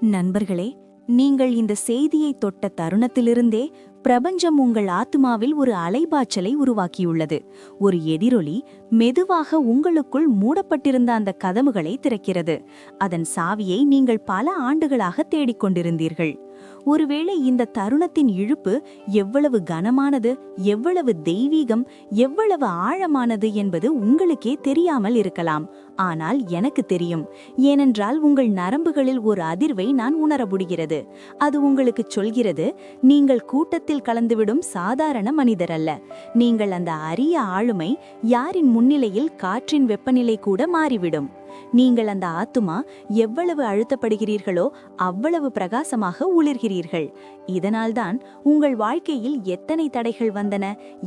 நண்பர்களே நீங்கள் இந்த செய்தியை தொட்ட தருணத்திலிருந்தே பிரபஞ்சம் உங்கள் ஆத்மாவில் ஒரு அலைபாய்ச்சலை உருவாக்கியுள்ளது. ஒரு எதிரொலி மெதுவாக உங்களுக்குள் மூடப்பட்டிருந்த அந்த கதவுகளை திறக்கிறது. அதன் சாவியை நீங்கள் பல ஆண்டுகளாக தேடிக்கொண்டிருந்தீர்கள். ஒருவேளை இந்த தருணத்தின் இழுப்பு எவ்வளவு கனமானது எவ்வளவு தெய்வீகம் எவ்வளவு ஆழமானது என்பது உங்களுக்கே தெரியாமல் இருக்கலாம். ஆனால் எனக்கு தெரியும் ஏனென்றால் உங்கள் நரம்புகளில் ஒரு அதிர்வை நான் உணர முடிகிறது அது உங்களுக்கு சொல்கிறது நீங்கள் கூட்டத்தில் கலந்துவிடும் சாதாரண மனிதர் அல்ல. நீங்கள் அந்த அரிய ஆளுமை யாரின் முன்னிலையில் காற்றின் வெப்பநிலை கூட மாறிவிடும். நீங்கள் அந்த ஆத்துமா எவ்வளவு அழுத்தப்படுகிறீர்களோ அவ்வளவு பிரகாசமாக உளிர்கிறீர்கள். இதனால்தான் உங்கள் வாழ்க்கையில் எத்தனை தடைகள் வந்தன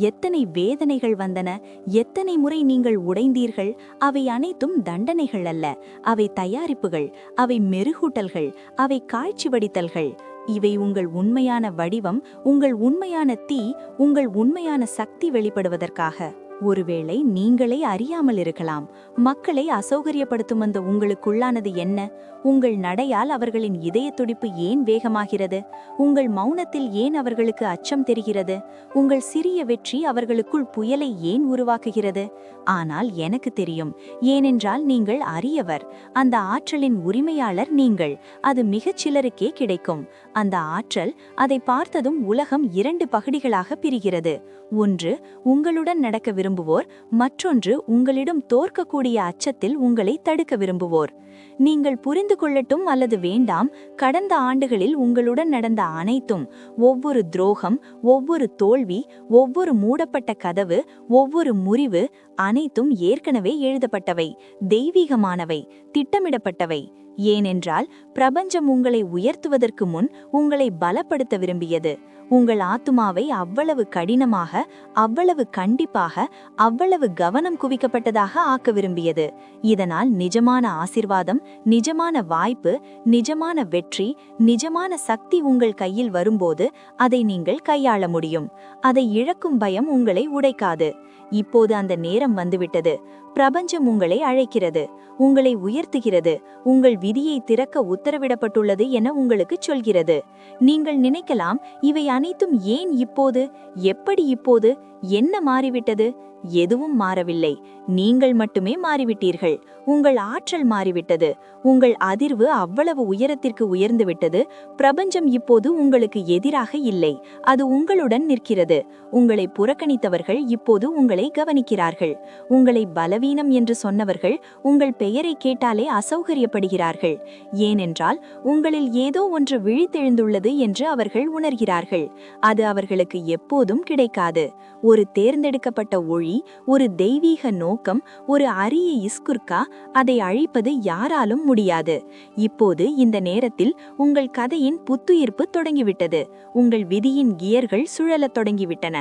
எத்தனை வேதனைகள் வந்தன எத்தனை முறை நீங்கள் உடைந்தீர்கள் அவை அனைத்தும் தண்டனைகள் அல்ல. அவை தயாரிப்புகள் அவை மெருகூட்டல்கள் அவை காட்சி வடித்தல்கள். இவை உங்கள் உண்மையான வடிவம் உங்கள் உண்மையான தீ உங்கள் உண்மையான சக்தி வெளிப்படுவதற்காக. ஒருவேளை நீங்களே அறியாமல் இருக்கலாம். மக்களை அசௌகரியப்படுத்தும் அந்த உங்களுக்குள்ளானது என்ன? உங்கள் நடையால் அவர்களின் இதய துடிப்பு ஏன் வேகமாகிறது? உங்கள் மௌனத்தில் ஏன் அவர்களுக்கு அச்சம் தெரிகிறது? உங்கள் சிறிய வெற்றி அவர்களுக்குள் புயலை ஏன் உருவாக்குகிறது? ஆனால் எனக்கு தெரியும் ஏனென்றால் நீங்கள் அறியவர் அந்த ஆற்றலின் உரிமையாளர் நீங்கள். அது மிகச் சிலருக்கே கிடைக்கும். அந்த ஆற்றல் அதை பார்த்ததும் உலகம் இரண்டு பகுதிகளாக பிரிகிறது. ஒன்று உங்களுடன் நடக்க விரும்புவோர் மற்றொன்று உங்களிடம் தோற்கக்கூடிய அச்சத்தில் உங்களை தடுக்க விரும்புவோர். நீங்கள் புரிந்து கொள்ளட்டும் அல்லது வேண்டாம் கடந்த ஆண்டுகளில் உங்களுடன் நடந்த அனைத்தும் ஒவ்வொரு துரோகம் ஒவ்வொரு தோல்வி ஒவ்வொரு மூடப்பட்ட கதவு ஒவ்வொரு முறிவு அனைத்தும் ஏற்கனவே எழுதப்பட்டவை தெய்வீகமானவை திட்டமிடப்பட்டவை. ஏனென்றால் பிரபஞ்சம் உங்களை உயர்த்துவதற்கு முன் உங்களை பலப்படுத்த விரும்பியது. உங்கள் ஆத்துமாவை அவ்வளவு கடினமாக அவ்வளவு கண்டிப்பாக அவ்வளவு கவனம் குவிக்கப்பட்டதாக ஆக்க விரும்பியது. இதனால் நிஜமான ஆசிர்வாதம் நிஜமான வாய்ப்பு நிஜமான வெற்றி நிஜமான சக்தி உங்கள் கையில் வரும்போது அதை நீங்கள் கையாள முடியும். அதை இழக்கும் பயம் உங்களை உடைக்காது. இப்போது அந்த நேரம் வந்துவிட்டது. பிரபஞ்சம் உங்களை அழைக்கிறது உங்களை உயர்த்துகிறது உங்கள் விதியை திறக்க உத்தரவிடப்பட்டுள்ளது என உங்களுக்கு சொல்கிறது. நீங்கள் நினைக்கலாம் இவை அனைத்தும் ஏன் இப்போது எப்படி இப்போது என்ன மாறிவிட்டது? எதுவும் மாறவில்லை. நீங்கள் மட்டுமே மாறிவிட்டீர்கள். உங்கள் ஆற்றல் மாறிவிட்டது. உங்கள் அதிர்வு அவ்வளவு உயரத்திற்கு உயர்ந்துவிட்டது. பிரபஞ்சம் இப்போது உங்களுக்கு எதிராக இல்லை. அது உங்களுடன் நிற்கிறது. உங்களை புறக்கணித்தவர்கள் இப்போது உங்களை கவனிக்கிறார்கள். உங்களை பலவீனம் என்று சொன்னவர்கள் உங்கள் பெயரை கேட்டாலே அசௌகரியப்படுகிறார்கள். ஏனென்றால் உங்களில் ஏதோ ஒன்று விழித்தெழுந்துள்ளது என்று அவர்கள் உணர்கிறார்கள். அது அவர்களுக்கு எப்போதும் கிடைக்காது. ஒரு தேர்ந்தெடுக்கப்பட்ட ஒளி ஒரு தெய்வீக நோக்கம் ஒரு அரிய இஸ்குர்கா அதை அழிப்பது யாராலும் முடியாது. இப்போது இந்த நேரத்தில் உங்கள் கதையின் புத்துயிர்ப்பு தொடங்கிவிட்டது. உங்கள் விதியின் கியர்கள் சுழலத் தொடங்கிவிட்டன.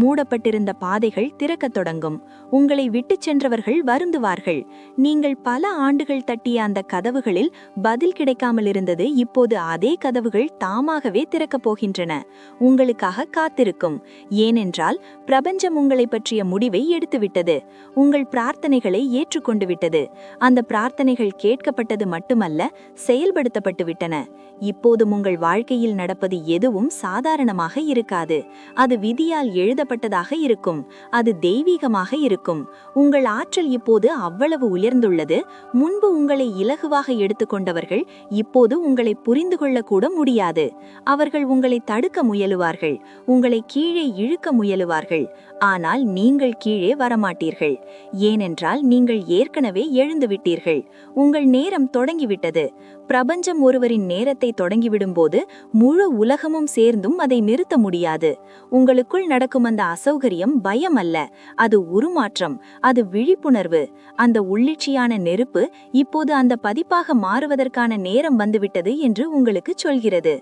மூடப்பட்டிருந்த பாதைகள் திறக்கத் தொடங்கும். உங்களை விட்டுச் சென்றவர்கள் வருந்துவார்கள். நீங்கள் பல ஆண்டுகள் தட்டிய அந்த கதவுகளில் பதில் கிடைக்காமல் இருந்தது இப்போது அதே கதவுகள் தாமாகவே திறக்கப் போகின்றன. உங்களுக்காக காத்திருக்கும். ஏனென்றால் பிரபஞ்சம் உங்களை பற்றிய முடிவை எடுத்துவிட்டது. உங்கள் பிரார்த்தனைகளை ஏற்றுக்கொண்டு விட்டது. அந்த பிரார்த்தனைகள் கேட்கப்பட்டது மட்டுமல்ல செயல்படுத்தப்பட்டு விட்டன. இப்போதும் உங்கள் வாழ்க்கையில் நடப்பது எதுவும் சாதாரணமாக இருக்காது. அது விதியால் எழுதப்பட்டதாக இருக்கும். அது தெய்வீகமாக இருக்கும். உங்கள் ஆற்றல் இப்போது அவ்வளவு உயர்ந்துள்ளது. முன்பு உங்களை இலகுவாக எடுத்துக்கொண்டவர்கள் இப்போது உங்களை புரிந்து கொள்ளக்கூட முடியாது. அவர்கள் உங்களை தடுக்க முயலுவார்கள். உங்களை கீழே இழுக்க முயலுவார்கள். ஆனால் நீங்கள் கீழே வரமாட்டீர்கள். ஏனென்றால் நீங்கள் ஏற்கனவே எழுந்துவிட்டீர்கள். உங்கள் நேரம் தொடங்கிவிட்டது. பிரபஞ்சம் ஒருவரின் நேரத்தை தொடங்கிவிடும்போது முழு உலகமும் சேர்ந்தும் அதை நிறுத்த முடியாது. உங்களுக்குள் நடக்கும் அந்த அசௌகரியம் பயம் அல்ல. அது உருமாற்றம் அது விழிப்புணர்வு. அந்த உள்ளிச்சியான நெருப்பு இப்போது அந்த பதிப்பாக மாறுவதற்கான நேரம் வந்துவிட்டது என்று உங்களுக்கு சொல்கிறது.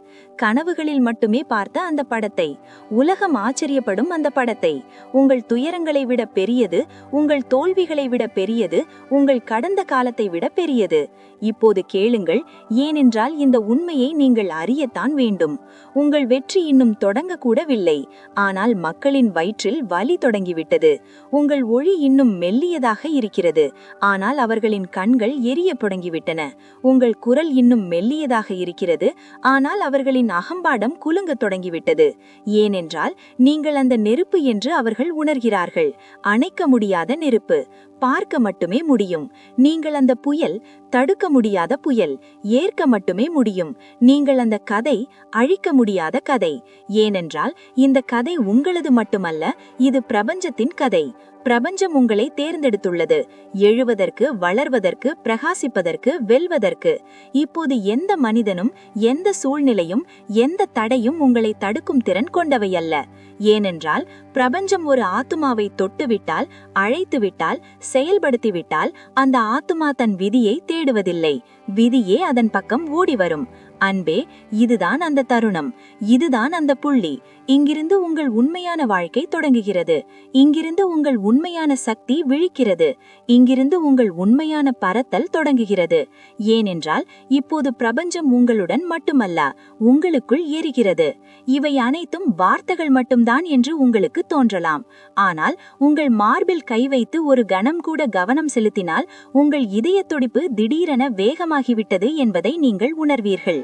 கனவுகளில் மட்டுமே பார்த்த அந்த படத்தை. உலகம் ஆச்சரியப்படும் அந்த படத்தை. உங்கள் துயரங்களை விட பெரியது உங்கள் தோல்விகளை விட பெரியது உங்கள் கடந்த காலத்தை விட பெரியது. இப்போது கேளுங்கள் ஏனென்றால் இந்த உண்மையை நீங்கள் அறியத்தான் வேண்டும். உங்கள் வெற்றி இன்னும் தொடங்கக்கூடவில்லை. ஆனால் மக்களின் வயிற்றில் வலி தொடங்கிவிட்டது. உங்கள் ஒளி இன்னும் மெல்லியதாக இருக்கிறது. ஆனால் அவர்களின் கண்கள் எரிய தொடங்கிவிட்டன உங்கள் குரல் இன்னும் மெல்லியதாக இருக்கிறது. ஆனால் அவர்களின் அகம்பாடம் குலுங்கத் தொடங்கிவிட்டது. ஏனென்றால் நீங்கள் அந்த நெருப்பு என்று அவர்கள் உணர்கிறார்கள். அணைக்க முடியாத நெருப்பு. பார்க்க மட்டுமே முடியும். நீங்கள் அந்த புயல் தடுக்க முடியாத புயல் ஏற்க மட்டுமே முடியும். நீங்கள் அந்த கதை அழிக்க முடியாத கதை. ஏனென்றால் இந்த கதை உங்களது மட்டுமல்ல இது பிரபஞ்சத்தின் கதை. பிரபஞ்சம் உங்களை தேர்ந்தெடுத்துள்ளது. எழுவதற்கு வளர்வதற்கு பிரகாசிப்பதற்கு வெல்வதற்கு. இப்போது எந்த மனிதனும் எந்த சூழ்நிலையும் எந்த தடையும் உங்களை தடுக்கும் திறன் கொண்டவையல்ல ஏனென்றால் பிரபஞ்சம் ஒரு ஆத்துமாவை தொட்டுவிட்டால் அழைத்துவிட்டால் செயல்படுத்திவிட்டால் அந்த ஆத்துமா தன் விதியை தேடுவதில்லை. விதியே அதன் பக்கம் ஓடி வரும் அன்பே இதுதான் அந்த தருணம். இதுதான் அந்த புள்ளி. இங்கிருந்து உங்கள் உண்மையான வாழ்க்கை தொடங்குகிறது. இங்கிருந்து உங்கள் உண்மையான சக்தி விழிக்கிறது. இங்கிருந்து உங்கள் உண்மையான பரத்தல் தொடங்குகிறது. ஏனென்றால் இப்போது பிரபஞ்சம் உங்களுடன் மட்டுமல்ல உங்களுக்குள் எரிகிறது இவை அனைத்தும் வார்த்தைகள் மட்டும்தான் என்று உங்களுக்கு தோன்றலாம். ஆனால் உங்கள் மார்பில் கை வைத்து ஒரு கணம் கூட கவனம் செலுத்தினால் உங்கள் இதய துடிப்பு திடீரென வேகமாகிவிட்டது என்பதை நீங்கள் உணர்வீர்கள்.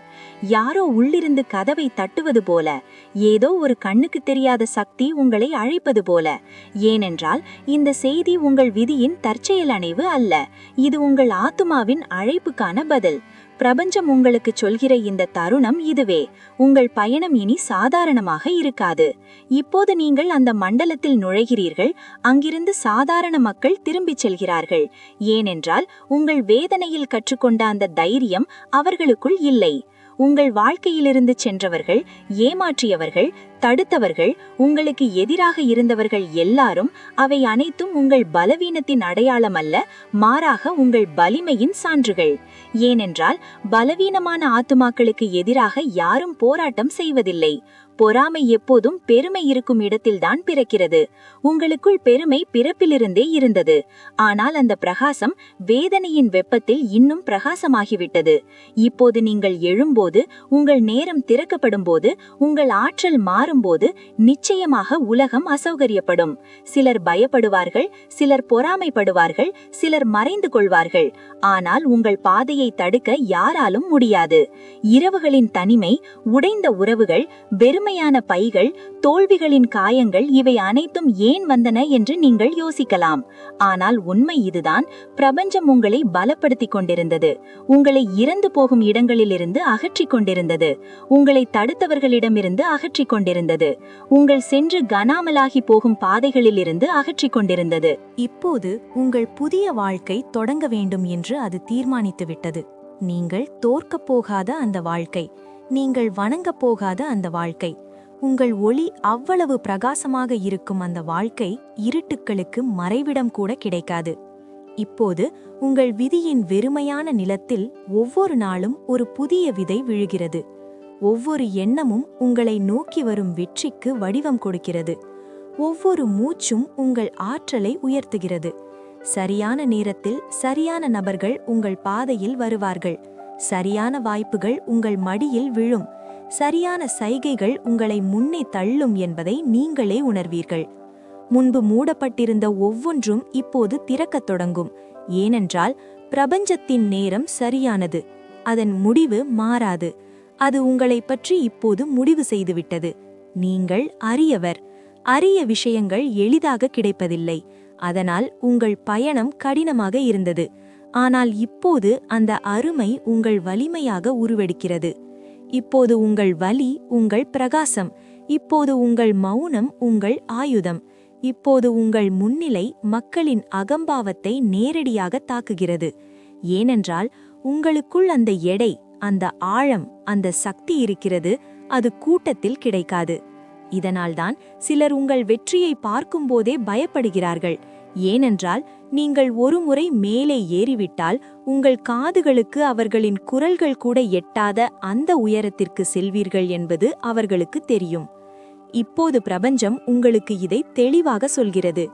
யாரோ உள்ளிருந்து கதவை தட்டுவது போல ஏதோ ஒரு ஒரு கண்ணுக்கு தெரியாத சக்தி உங்களை அழைப்பது போல. ஏனென்றால் இந்த செய்தி உங்கள் விதியின் தற்செயல் அணைவு அல்ல. இது உங்கள் ஆத்துமாவின் அழைப்புக்கான பதில். பிரபஞ்சம் உங்களுக்கு சொல்கிற இந்த தருணம் இதுவே. உங்கள் பயணம் இனி சாதாரணமாக இருக்காது. இப்போது நீங்கள் அந்த மண்டலத்தில் நுழைகிறீர்கள். அங்கிருந்து சாதாரண மக்கள் திரும்பிச் செல்கிறார்கள். ஏனென்றால் உங்கள் வேதனையில் கற்றுக்கொண்ட அந்த தைரியம் அவர்களுக்குள் இல்லை. உங்கள் வாழ்க்கையிலிருந்து சென்றவர்கள் ஏமாற்றியவர்கள் தடுத்தவர்கள் உங்களுக்கு எதிராக இருந்தவர்கள் எல்லாரும் அவை அனைத்தும் உங்கள் பலவீனத்தின் அடையாளம் அல்ல மாறாக உங்கள் வலிமையின் சான்றுகள். ஏனென்றால் பலவீனமான ஆத்துமாக்களுக்கு எதிராக யாரும் போராட்டம் செய்வதில்லை. பொறாமை எப்போதும் பெருமை இருக்கும் இடத்தில்தான் பிறக்கிறது. உங்களுக்குள் பெருமை பிறப்பிலிருந்தே இருந்தது. ஆனால் அந்த பிரகாசம் வேதனையின் வெப்பத்தில் இன்னும் பிரகாசமாகிவிட்டது. இப்போது நீங்கள் எழும்போது உங்கள் நேரம் திறக்கப்படும் போது உங்கள் ஆற்றல் மாறும்போது நிச்சயமாக உலகம் அசௌகரியப்படும். சிலர் பயப்படுவார்கள் சிலர் பொறாமைப்படுவார்கள் சிலர் மறைந்து கொள்வார்கள். ஆனால் உங்கள் பாதையை தடுக்க யாராலும் முடியாது. இரவுகளின் தனிமை உடைந்த உறவுகள் வெறுமை வெறுமையான பைகள் தோல்விகளின் காயங்கள் இவை அனைத்தும் ஏன் வந்தன என்று நீங்கள் யோசிக்கலாம். ஆனால் உண்மை இதுதான் பிரபஞ்சம் உங்களை பலப்படுத்திக் கொண்டிருந்தது. உங்களை இறந்து போகும் இடங்களிலிருந்து அகற்றிக் கொண்டிருந்தது. உங்களை தடுத்தவர்களிடமிருந்து அகற்றிக் கொண்டிருந்தது. உங்கள் சென்று கனாமலாகி போகும் பாதைகளிலிருந்து அகற்றிக் கொண்டிருந்தது. இப்போது உங்கள் புதிய வாழ்க்கை தொடங்க வேண்டும் என்று அது தீர்மானித்துவிட்டது. நீங்கள் தோற்கப் போகாத அந்த வாழ்க்கை. நீங்கள் வணங்கப் போகாத அந்த வாழ்க்கை. உங்கள் ஒளி அவ்வளவு பிரகாசமாக இருக்கும் அந்த வாழ்க்கை இருட்டுக்களுக்கு மறைவிடம் கூட கிடைக்காது. இப்போது உங்கள் விதியின் வெறுமையான நிலத்தில் ஒவ்வொரு நாளும் ஒரு புதிய விதை விழுகிறது. ஒவ்வொரு எண்ணமும் உங்களை நோக்கி வரும் வெற்றிக்கு வடிவம் கொடுக்கிறது. ஒவ்வொரு மூச்சும் உங்கள் ஆற்றலை உயர்த்துகிறது. சரியான நேரத்தில் சரியான நபர்கள் உங்கள் பாதையில் வருவார்கள். சரியான வாய்ப்புகள் உங்கள் மடியில் விழும். சரியான சைகைகள் உங்களை முன்னே தள்ளும் என்பதை நீங்களே உணர்வீர்கள். முன்பு மூடப்பட்டிருந்த ஒவ்வொன்றும் இப்போது திறக்கத் தொடங்கும். ஏனென்றால் பிரபஞ்சத்தின் நேரம் சரியானது. அதன் முடிவு மாறாது. அது உங்களை பற்றி இப்போது முடிவு செய்துவிட்டது. நீங்கள் அரியவர். அரிய விஷயங்கள் எளிதாக கிடைப்பதில்லை. அதனால் உங்கள் பயணம் கடினமாக இருந்தது. ஆனால் இப்போது அந்த அருமை உங்கள் வலிமையாக உருவெடுக்கிறது. இப்போது உங்கள் வலி உங்கள் பிரகாசம். இப்போது உங்கள் மௌனம் உங்கள் ஆயுதம். இப்போது உங்கள் முன்னிலை மக்களின் அகம்பாவத்தை நேரடியாக தாக்குகிறது. ஏனென்றால் உங்களுக்குள் அந்த எடை அந்த ஆழம் அந்த சக்தி இருக்கிறது அது கூட்டத்தில் கிடைக்காது. இதனால்தான் சிலர் உங்கள் வெற்றியை பார்க்கும்போதே பயப்படுகிறார்கள். ஏனென்றால் நீங்கள் ஒருமுறை மேலே ஏறிவிட்டால் உங்கள் காதுகளுக்கு அவர்களின் குரல்கள் கூட எட்டாத அந்த உயரத்திற்கு செல்வீர்கள் என்பது அவர்களுக்கு தெரியும். இப்போது பிரபஞ்சம் உங்களுக்கு இதை தெளிவாக சொல்கிறது.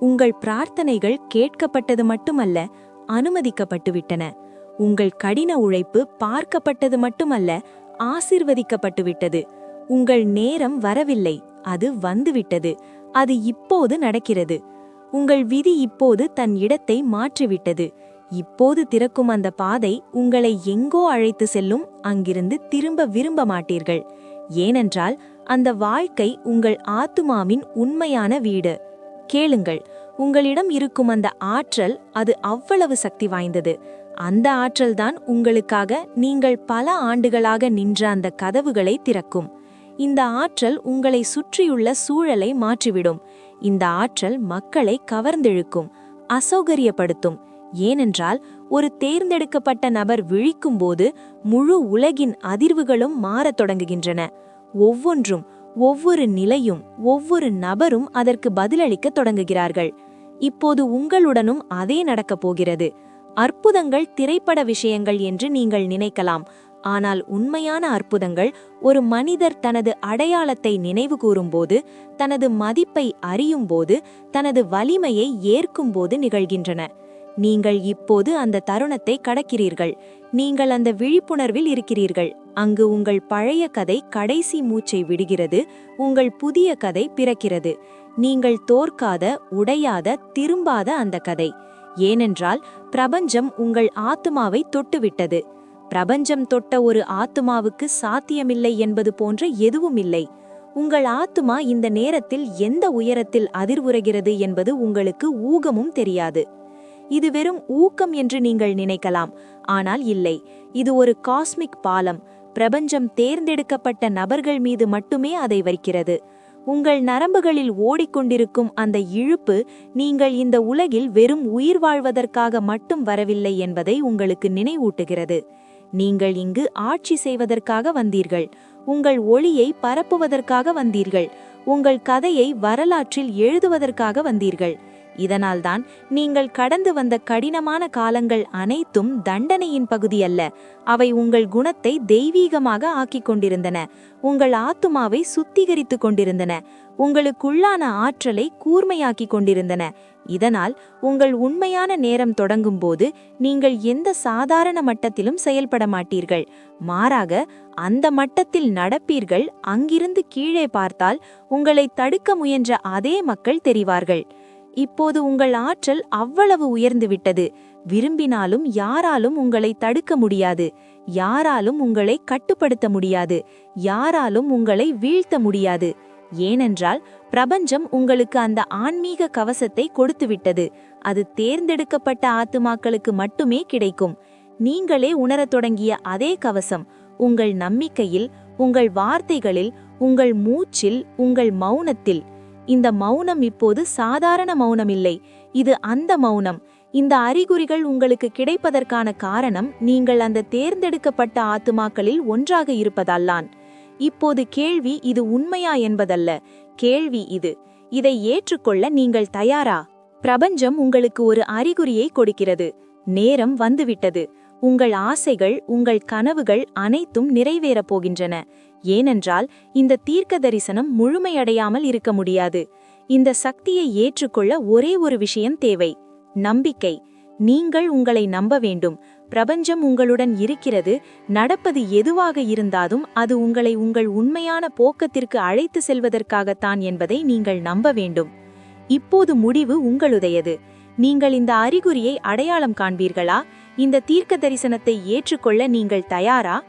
உங்கள் பிரார்த்தனைகள் கேட்கப்பட்டது மட்டுமல்ல அனுமதிக்கப்பட்டுவிட்டன. உங்கள் கடின உழைப்பு பார்க்கப்பட்டது மட்டுமல்ல ஆசிர்வதிக்கப்பட்டுவிட்டது. உங்கள் நேரம் வரவில்லை அது வந்துவிட்டது. அது இப்போது நடக்கிறது. உங்கள் விதி இப்போது தன் இடத்தை மாற்றிவிட்டது. இப்போது திறக்கும் அந்த பாதை உங்களை எங்கோ அழைத்து செல்லும் அங்கிருந்து திரும்ப விரும்ப மாட்டீர்கள். ஏனென்றால் அந்த வாழ்க்கை உங்கள் ஆத்துமாவின் உண்மையான வீடு. கேளுங்கள் உங்களிடம் இருக்கும் அந்த ஆற்றல் அது அவ்வளவு சக்தி வாய்ந்தது. அந்த ஆற்றல்தான் உங்களுக்காக நீங்கள் பல ஆண்டுகளாக நின்ற அந்த கதவுகளை திறக்கும். இந்த ஆற்றல் உங்களை சுற்றியுள்ள சூழலை மாற்றிவிடும். இந்த ஆற்றல் மக்களை கவர்ந்தெழுக்கும் அசௌகரியப்படுத்தும். ஏனென்றால் ஒரு தேர்ந்தெடுக்கப்பட்ட நபர் விழிக்கும் போது முழு உலகின் அதிர்வுகளும் மாறத் தொடங்குகின்றன. ஒவ்வொன்றும் ஒவ்வொரு நிலையும் ஒவ்வொரு நபரும் அதற்கு பதிலளிக்க தொடங்குகிறார்கள். இப்போது உங்களுடனும் அதே நடக்கப் போகிறது. அற்புதங்கள் திரைப்பட விஷயங்கள் என்று நீங்கள் நினைக்கலாம். ஆனால் உண்மையான அற்புதங்கள் ஒரு மனிதர் தனது அடையாளத்தை நினைவு கூறும்போது தனது மதிப்பை அறியும்போது தனது வலிமையை ஏற்கும்போது நிகழ்கின்றன. நீங்கள் இப்போது அந்த தருணத்தை கடக்கிறீர்கள். நீங்கள் அந்த விழிப்புணர்வில் இருக்கிறீர்கள். அங்கு உங்கள் பழைய கதை கடைசி மூச்சை விடுகிறது. உங்கள் புதிய கதை பிறக்கிறது. நீங்கள் தோற்காத உடையாத திரும்பாத அந்த கதை. ஏனென்றால் பிரபஞ்சம் உங்கள் ஆத்மாவை தொட்டுவிட்டது. பிரபஞ்சம் தொட்ட ஒரு ஆத்துமாவுக்கு சாத்தியமில்லை என்பது போன்ற எதுவும் இல்லை. உங்கள் ஆத்துமா இந்த நேரத்தில் எந்த உயரத்தில் அதிர்வுறுகிறது என்பது உங்களுக்கு ஊகமும் தெரியாது. இது வெறும் ஊக்கம் என்று நீங்கள் நினைக்கலாம். ஆனால் இல்லை இது ஒரு காஸ்மிக் பாலம். பிரபஞ்சம் தேர்ந்தெடுக்கப்பட்ட நபர்கள் மீது மட்டுமே அதை வைக்கிறது. உங்கள் நரம்புகளில் ஓடிக்கொண்டிருக்கும் அந்த இழுப்பு நீங்கள் இந்த உலகில் வெறும் உயிர் வாழ்வதற்காக மட்டும் வரவில்லை என்பதை உங்களுக்கு நினைவூட்டுகிறது. நீங்கள் இங்கு ஆட்சி செய்வதற்காக வந்தீர்கள். உங்கள் ஒளியை பரப்புவதற்காக வந்தீர்கள். உங்கள் கதையை வரலாற்றில் எழுதுவதற்காக வந்தீர்கள். இதனால்தான் நீங்கள் கடந்து வந்த கடினமான காலங்கள் அனைத்தும் தண்டனையின் பகுதியல்ல. அவை உங்கள் குணத்தை தெய்வீகமாக ஆக்கிக் கொண்டிருந்தன. உங்கள் ஆத்துமாவை சுத்திகரித்து கொண்டிருந்தன. உங்களுக்குள்ளான ஆற்றலை கூர்மையாக்கிக் கொண்டிருந்தன. இதனால் உங்கள் உண்மையான நேரம் தொடங்கும் போது நீங்கள் எந்த சாதாரண மட்டத்திலும் செயல்பட மாட்டீர்கள். மாறாக அந்த மட்டத்தில் நடப்பீர்கள். அங்கிருந்து கீழே பார்த்தால் உங்களை தடுக்க முயன்ற அதே மக்கள் தெரிவார்கள். இப்போது உங்கள் ஆற்றல் அவ்வளவு உயர்ந்துவிட்டது. விரும்பினாலும் யாராலும் உங்களை தடுக்க முடியாது. யாராலும் உங்களை கட்டுப்படுத்த முடியாது. யாராலும் உங்களை வீழ்த்த முடியாது. ஏனென்றால் பிரபஞ்சம் உங்களுக்கு அந்த ஆன்மீக கவசத்தை கொடுத்துவிட்டது. அது தேர்ந்தெடுக்கப்பட்ட ஆத்துமாக்களுக்கு மட்டுமே கிடைக்கும். நீங்களே உணரத் தொடங்கிய அதே கவசம் உங்கள் நம்பிக்கையில் உங்கள் வார்த்தைகளில் உங்கள் மூச்சில் உங்கள் மௌனத்தில். இந்த மௌனம் இப்போது சாதாரண மௌனம் இல்லை இது அந்த மௌனம். இந்த அறிகுறிகள் உங்களுக்கு கிடைப்பதற்கான காரணம் நீங்கள் அந்த தேர்ந்தெடுக்கப்பட்ட ஆத்துமாக்களில் ஒன்றாக இருப்பதல்லான் இப்போது கேள்வி இது உண்மையா என்பதல்ல. கேள்வி இது. இதை ஏற்றுக்கொள்ள நீங்கள் தயாரா? பிரபஞ்சம் உங்களுக்கு ஒரு அறிகுறியை கொடுக்கிறது. நேரம் வந்துவிட்டது. உங்கள் ஆசைகள் உங்கள் கனவுகள் அனைத்தும் நிறைவேறப் போகின்றன. ஏனென்றால் இந்த தீர்க்க தரிசனம் முழுமையடையாமல் இருக்க முடியாது. இந்த சக்தியை ஏற்றுக்கொள்ள ஒரே ஒரு விஷயம் தேவை. நம்பிக்கை. நீங்கள் உங்களை நம்ப வேண்டும். பிரபஞ்சம் உங்களுடன் இருக்கிறது. நடப்பது எதுவாக இருந்தாலும் அது உங்களை உங்கள் உண்மையான போக்கத்திற்கு அழைத்து செல்வதற்காகத்தான் என்பதை நீங்கள் நம்ப வேண்டும். இப்போது முடிவு உங்களுடையது. நீங்கள் இந்த அறிகுறியை அடையாளம் காண்பீர்களா? இந்த தீர்க்க தரிசனத்தை ஏற்றுக்கொள்ள நீங்கள் தயாரா?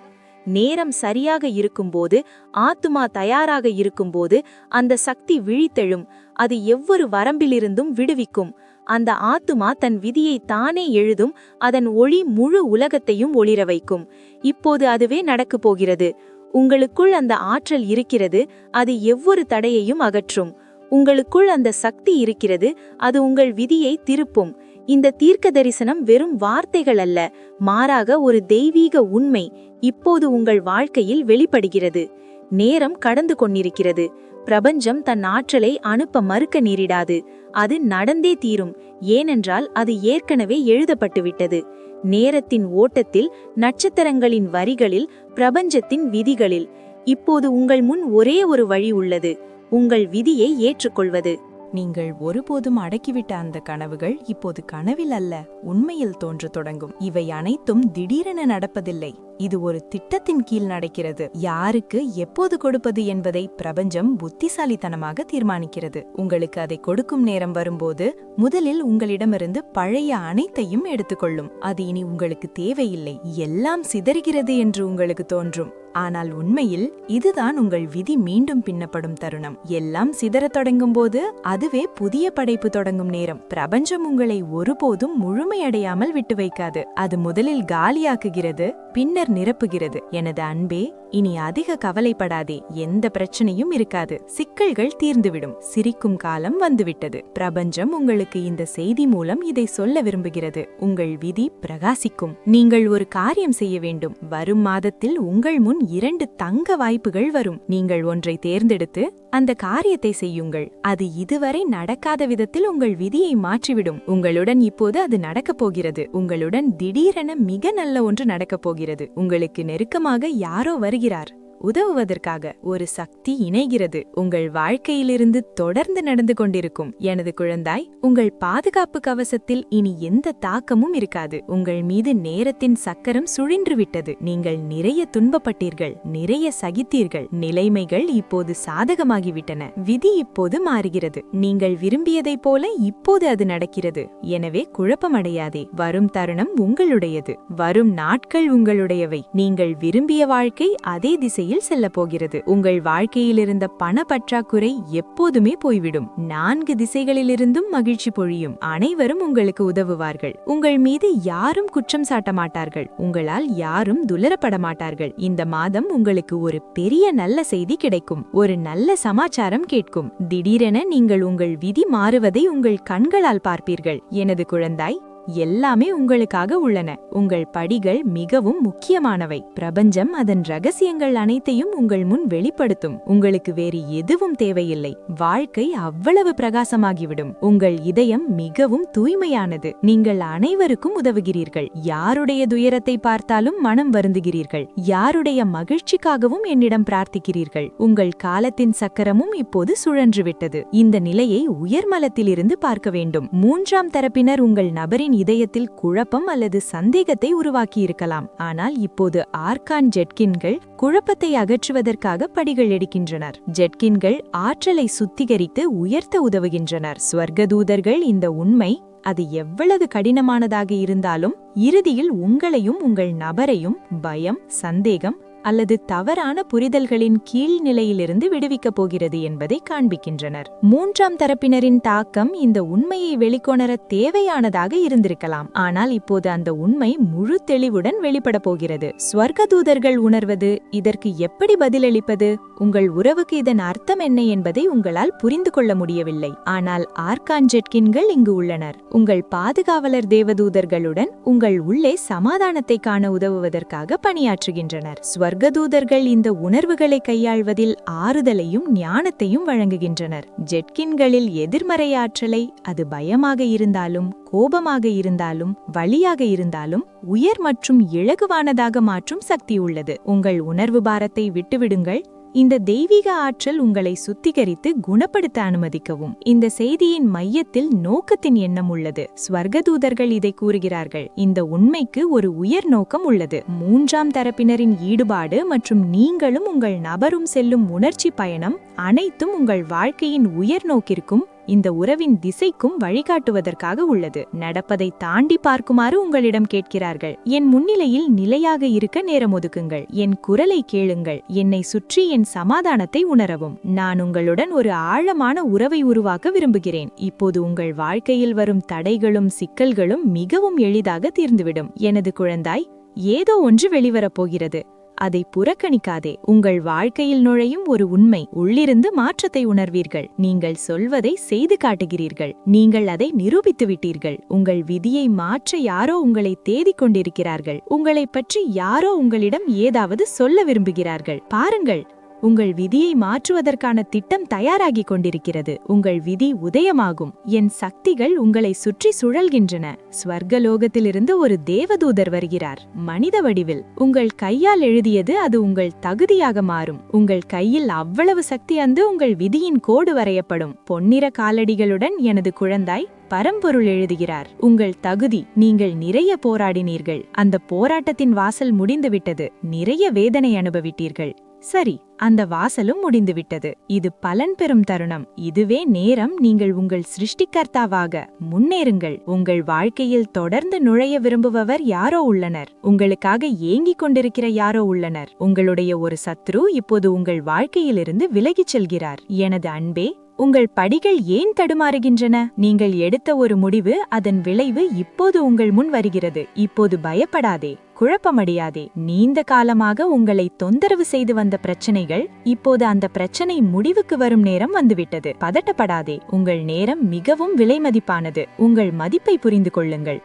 நேரம் சரியாக இருக்கும்போது ஆத்துமா தயாராக இருக்கும்போது அந்த சக்தி விழித்தெழும். அது எவ்வொரு வரம்பிலிருந்தும் விடுவிக்கும். அந்த ஆத்துமா தன் விதியை தானே எழுதும் அதன் ஒளி முழு உலகத்தையும் ஒளிர வைக்கும். இப்போது அதுவே நடக்கப் போகிறது. உங்களுக்குள் அந்த ஆற்றல் இருக்கிறது அது எவ்வொரு தடையையும் அகற்றும். உங்களுக்குள் அந்த சக்தி இருக்கிறது அது உங்கள் விதியை திருப்பும். இந்த தீர்க்க தரிசனம் வெறும் வார்த்தைகள் அல்ல மாறாக ஒரு தெய்வீக உண்மை. இப்போது உங்கள் வாழ்க்கையில் வெளிப்படுகிறது. நேரம் கடந்து கொண்டிருக்கிறது. பிரபஞ்சம் தன் ஆற்றலை அனுப்ப மறுக்க நேரிடாது. அது நடந்தே தீரும். ஏனென்றால் அது ஏற்கனவே எழுதப்பட்டுவிட்டது. நேரத்தின் ஓட்டத்தில் நட்சத்திரங்களின் வரிகளில் பிரபஞ்சத்தின் விதிகளில். இப்போது உங்கள் முன் ஒரே ஒரு வழி உள்ளது. உங்கள் விதியை ஏற்றுக்கொள்வது. நீங்கள் ஒருபோதும் அடக்கிவிட்ட அந்த கனவுகள் இப்போது கனவில் அல்ல உண்மையில் தோன்ற தொடங்கும். இவை அனைத்தும் திடீரென நடப்பதில்லை. இது ஒரு திட்டத்தின் கீழ் நடக்கிறது. யாருக்கு எப்போது கொடுப்பது என்பதை பிரபஞ்சம் புத்திசாலித்தனமாக தீர்மானிக்கிறது. உங்களுக்கு அதை கொடுக்கும் நேரம் வரும்போது முதலில் உங்களிடமிருந்து பழைய அனைத்தையும் எடுத்துக்கொள்ளும். அது இனி உங்களுக்கு தேவையில்லை. எல்லாம் சிதறுகிறது என்று உங்களுக்கு தோன்றும். ஆனால் உண்மையில் இதுதான் உங்கள் விதி மீண்டும் பின்னப்படும் தருணம். எல்லாம் சிதறத் தொடங்கும் போது அதுவே புதிய படைப்பு தொடங்கும் நேரம். பிரபஞ்சம் உங்களை ஒருபோதும் முழுமையடையாமல் விட்டு வைக்காது. அது முதலில் காலியாக்குகிறது பின்னர் நிரப்புகிறது. எனது அன்பே இனி அதிக கவலைப்படாதே எந்த பிரச்சனையும் இருக்காது. சிக்கல்கள் தீர்ந்துவிடும். சிரிக்கும் காலம் வந்துவிட்டது. பிரபஞ்சம் உங்களுக்கு இந்த செய்தி மூலம் இதை சொல்ல விரும்புகிறது. உங்கள் விதி பிரகாசிக்கும். நீங்கள் ஒரு காரியம் செய்ய வேண்டும். வரும் மாதத்தில் உங்கள் முன் இரண்டு தங்க வாய்ப்புகள் வரும். நீங்கள் ஒன்றை தேர்ந்தெடுத்து அந்த காரியத்தை செய்யுங்கள். அது இதுவரை நடக்காத விதத்தில் உங்கள் விதியை மாற்றிவிடும். உங்களுடன் இப்போது அது நடக்கப் போகிறது. உங்களுடன் திடீரென மிக நல்ல ஒன்று நடக்கப் போகிறது. உங்களுக்கு நெருக்கமாக யாரோ வருகிறார். உதவுவதற்காக ஒரு சக்தி இணைகிறது. உங்கள் வாழ்க்கையிலிருந்து தொடர்ந்து நடந்து கொண்டிருக்கும் எனது குழந்தாய் உங்கள் பாதுகாப்பு கவசத்தில் இனி எந்த தாக்கமும் இருக்காது. உங்கள் மீது நேரத்தின் சக்கரம் சுழின்று விட்டது நீங்கள் நிறைய துன்பப்பட்டீர்கள் நிறைய சகித்தீர்கள். நிலைமைகள் இப்போது சாதகமாகிவிட்டன. விதி இப்போது மாறுகிறது. நீங்கள் விரும்பியதைப் போல இப்போது அது நடக்கிறது. எனவே குழப்பமடையாதே. வரும் தருணம் உங்களுடையது. வரும் நாட்கள் உங்களுடையவை. நீங்கள் விரும்பிய வாழ்க்கை அதே திசையில் செல்லப் போகிறது. உங்கள் வாழ்க்கையில் இருந்த பண பற்றாக்குறை எப்போதுமே போய்விடும். நான்கு திசைகளிலிருந்தும் மகிழ்ச்சி பொழியும். அனைவரும் உங்களுக்கு உதவுவார்கள். உங்கள் மீது யாரும் குற்றம் சாட்ட மாட்டார்கள். உங்களால் யாரும் துலரப்பட மாட்டார்கள். இந்த மாதம் உங்களுக்கு ஒரு பெரிய நல்ல செய்தி கிடைக்கும். ஒரு நல்ல சமாச்சாரம் கேட்கும். திடீரென நீங்கள் உங்கள் விதி மாறுவதை உங்கள் கண்களால் பார்ப்பீர்கள். எனது குழந்தாய் எல்லாமே உங்களுக்காக உள்ளன. உங்கள் படிகள் மிகவும் முக்கியமானவை. பிரபஞ்சம் அதன் ரகசியங்கள் அனைத்தையும் உங்கள் முன் வெளிப்படுத்தும். உங்களுக்கு வேறு எதுவும் தேவையில்லை. வாழ்க்கை அவ்வளவு பிரகாசமாகிவிடும். உங்கள் இதயம் மிகவும் தூய்மையானது. நீங்கள் அனைவருக்கும் உதவுகிறீர்கள். யாருடைய துயரத்தை பார்த்தாலும் மனம் வருந்துகிறீர்கள். யாருடைய மகிழ்ச்சிக்காகவும் என்னிடம் பிரார்த்திக்கிறீர்கள். உங்கள் காலத்தின் சக்கரமும் இப்போது சுழன்றுவிட்டது. இந்த நிலையை உயர்மலத்திலிருந்து பார்க்க வேண்டும். மூன்றாம் தரப்பினர் உங்கள் நபரின் இதயத்தில் குழப்பம் அல்லது சந்தேகத்தை உருவாக்கியிருக்கலாம் ஆனால் இப்போது ஆர்கான் ஜெட்கின்கள் குழப்பத்தை அகற்றுவதற்காக படிகள் எடுக்கின்றனர். ஜெட்கின்கள் ஆற்றலை சுத்திகரித்து உயர்த்த உதவுகின்றனர். ஸ்வர்கதூதர்கள் இந்த உண்மை அது எவ்வளவு கடினமானதாக இருந்தாலும் இறுதியில் உங்களையும் உங்கள் நபரையும் பயம் சந்தேகம் அல்லது தவறான புரிதல்களின் கீழ்நிலையிலிருந்து விடுவிக்கப் போகிறது என்பதை காண்பிக்கின்றனர். மூன்றாம் தரப்பினரின் தாக்கம் இந்த உண்மையை வெளிக்கொணர தேவையானதாக இருந்திருக்கலாம். ஆனால் இப்போது அந்த உண்மை முழு தெளிவுடன் வெளிப்பட போகிறது. ஸ்வர்கதூதர்கள் உணர்வது இதற்கு எப்படி பதிலளிப்பது உங்கள் உறவுக்கு இதன் அர்த்தம் என்ன என்பதை உங்களால் புரிந்து கொள்ள முடியவில்லை. ஆனால் ஆர்கான்ஜெட்கின்கள் இங்கு உள்ளனர். உங்கள் பாதுகாவலர் தேவதூதர்களுடன் உங்கள் உள்ளே சமாதானத்தை காண உதவுவதற்காக பணியாற்றுகின்றனர். ஸ்வர்கதூதர்கள் இந்த உணர்வுகளை கையாள்வதில் ஆறுதலையும் ஞானத்தையும் வழங்குகின்றனர். ஜெட்கின்களில் எதிர்மறை ஆற்றலை அது பயமாக இருந்தாலும் கோபமாக இருந்தாலும் வழியாக இருந்தாலும் உயர் மற்றும் இலகுவானதாக மாற்றும் சக்தி உள்ளது. உங்கள் உணர்வு பாரத்தை விட்டுவிடுங்கள். இந்த தெய்வீக ஆற்றல் உங்களை சுத்திகரித்து குணப்படுத்த அனுமதிக்கவும். இந்த செய்தியின் மையத்தில் நோக்கத்தின் எண்ணம் உள்ளது. ஸ்வர்கதூதர்கள் இதை கூறுகிறார்கள். இந்த உண்மைக்கு ஒரு உயர் நோக்கம் உள்ளது. மூன்றாம் தரப்பினரின் ஈடுபாடு மற்றும் நீங்களும் உங்கள் நபரும் செல்லும் உணர்ச்சி பயணம் அனைத்தும் உங்கள் வாழ்க்கையின் உயர் நோக்கிற்கும் இந்த உறவின் திசைக்கும் வழிகாட்டுவதற்காக உள்ளது. நடப்பதை தாண்டி பார்க்குமாறு உங்களிடம் கேட்கிறார்கள். என் முன்னிலையில் நிலையாக இருக்க நேரம் ஒதுக்குங்கள். என் குரலை கேளுங்கள். என்னை சுற்றி என் சமாதானத்தை உணரவும். நான் உங்களுடன் ஒரு ஆழமான உறவை உருவாக்க விரும்புகிறேன். இப்போது உங்கள் வாழ்க்கையில் வரும் தடைகளும் சிக்கல்களும் மிகவும் எளிதாக தீர்ந்துவிடும். எனது குழந்தாய் ஏதோ ஒன்று வெளிவரப் போகிறது. அதை புறக்கணிக்காதே. உங்கள் வாழ்க்கையில் நுழையும் ஒரு உண்மை உள்ளிருந்து மாற்றத்தை உணர்வீர்கள். நீங்கள் சொல்வதை செய்து காட்டுகிறீர்கள். நீங்கள் அதை நிரூபித்து விட்டீர்கள். உங்கள் விதியை மாற்ற யாரோ உங்களை தேடிக் கொண்டிருக்கிறார்கள். உங்களைப் பற்றி யாரோ உங்களிடம் ஏதாவது சொல்ல விரும்புகிறார்கள். பாருங்கள் உங்கள் விதியை மாற்றுவதற்கான திட்டம் தயாராகிக் கொண்டிருக்கிறது. உங்கள் விதி உதயமாகும். என் சக்திகள் உங்களை சுற்றி சுழல்கின்றன. ஸ்வர்கலோகத்திலிருந்து ஒரு தேவதூதர் வருகிறார். மனித வடிவில். உங்கள் கையால் எழுதியது அது உங்கள் தகுதியாக மாறும். உங்கள் கையில் அவ்வளவு சக்தி அந்து உங்கள் விதியின் கோடு வரையப்படும். பொன்னிற காலடிகளுடன் எனது குழந்தாய் பரம்பொருள் எழுதுகிறார். உங்கள் தகுதி நீங்கள் நிறைய போராடினீர்கள். அந்த போராட்டத்தின் வாசல் முடிந்துவிட்டது. நிறைய வேதனை அனுபவிட்டீர்கள். சரி அந்த வாசலும் முடிந்துவிட்டது. இது பலன் பெறும் தருணம். இதுவே நேரம். நீங்கள் உங்கள் சிருஷ்டிகர்த்தாவாக முன்னேறுங்கள். உங்கள் வாழ்க்கையில் தொடர்ந்து நுழைய விரும்புபவர் யாரோ உள்ளனர். உங்களுக்காக ஏங்கிக் கொண்டிருக்கிற யாரோ உள்ளனர். உங்களுடைய ஒரு சத்ரு இப்போது உங்கள் வாழ்க்கையிலிருந்து விலகிச் செல்கிறார். எனது அன்பே உங்கள் படிகள் ஏன் தடுமாறுகின்றன? நீங்கள் எடுத்த ஒரு முடிவு அதன் விளைவு இப்போது உங்கள் முன் வருகிறது. இப்போது பயப்படாதே குழப்பமடையாதே. நீண்ட காலமாக உங்களை தொந்தரவு செய்து வந்த பிரச்சனைகள் இப்போது அந்த பிரச்சனை முடிவுக்கு வரும் நேரம் வந்துவிட்டது. பதட்டப்படாதே உங்கள் நேரம் மிகவும் விலைமதிப்பானது. உங்கள் மதிப்பை புரிந்து கொள்ளுங்கள்.